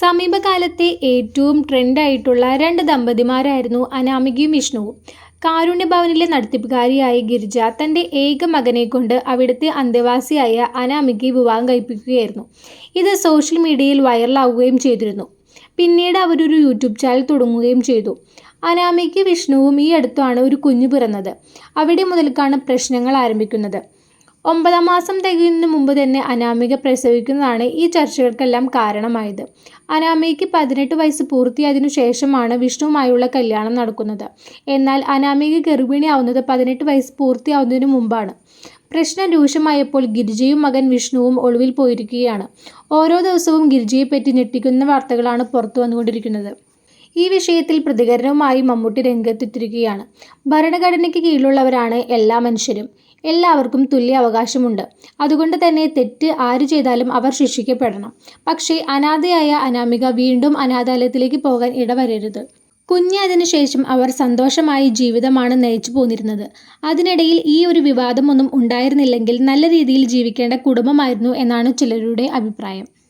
സമീപകാലത്തെ ഏറ്റവും ട്രെൻഡായിട്ടുള്ള രണ്ട് ദമ്പതിമാരായിരുന്നു അനാമികയും വിഷ്ണുവും. കാരുണ്യഭവനിലെ നടത്തിപ്പുകാരിയായ ഗിരിജ തന്റെ ഏക മകനെ കൊണ്ട് അവിടുത്തെ അന്തേവാസിയായ അനാമികയെ വിവാഹം കഴിപ്പിക്കുകയായിരുന്നു. ഇത് സോഷ്യൽ മീഡിയയിൽ വൈറലാവുകയും ചെയ്തിരുന്നു. പിന്നീട് അവരൊരു യൂട്യൂബ് ചാനൽ തുടങ്ങുകയും ചെയ്തു. അനാമിക്ക് വിഷ്ണുവും ഈ അടുത്താണ് ഒരു കുഞ്ഞു പിറന്നത്. അവിടെ മുതൽക്കാണ് പ്രശ്നങ്ങൾ ആരംഭിക്കുന്നത്. ഒമ്പതാം മാസം തികയുന്നതിന് മുമ്പ് തന്നെ അനാമിക പ്രസവിക്കുന്നതാണ് ഈ ചർച്ചകൾക്കെല്ലാം കാരണമായത്. അനാമികയ്ക്ക് പതിനെട്ട് വയസ്സ് പൂർത്തിയായതിനു ശേഷമാണ് വിഷ്ണുവുമായുള്ള കല്യാണം നടക്കുന്നത്. എന്നാൽ അനാമിക ഗർഭിണിയാവുന്നത് പതിനെട്ട് വയസ്സ് പൂർത്തിയാവുന്നതിന് മുമ്പാണ്. പ്രശ്നം രൂക്ഷമായപ്പോൾ ഗിരിജയും മകൻ വിഷ്ണുവും ഒളിവിൽ പോയിരിക്കുകയാണ്. ഓരോ ദിവസവും ഗിരിജയെ പറ്റി ഞെട്ടിക്കുന്ന വാർത്തകളാണ് പുറത്തു വന്നുകൊണ്ടിരിക്കുന്നത്. ഈ വിഷയത്തിൽ പ്രതികരണവുമായി മമ്മൂട്ടി രംഗത്തെത്തിരിക്കുകയാണ് ഭരണഘടനയ്ക്ക് കീഴിലുള്ളവരാണ് എല്ലാ മനുഷ്യരും. എല്ലാവർക്കും തുല്യ അവകാശമുണ്ട്. അതുകൊണ്ട് തന്നെ തെറ്റ് ആര് ചെയ്താലും അവർ ശിക്ഷിക്കപ്പെടണം. പക്ഷേ അനാഥയായ അനാമിക വീണ്ടും അനാഥാലയത്തിലേക്ക് പോകാൻ ഇടവരരുത്. കുഞ്ഞതിനു ശേഷം അവർ സന്തോഷമായി ജീവിതമാണ് നയിച്ചു പോന്നിരുന്നത്. അതിനിടയിൽ ഈ ഒരു വിവാദമൊന്നും ഉണ്ടായിരുന്നില്ലെങ്കിൽ നല്ല രീതിയിൽ ജീവിക്കേണ്ട കുടുംബമായിരുന്നു എന്നാണ് ചിലരുടെ അഭിപ്രായം.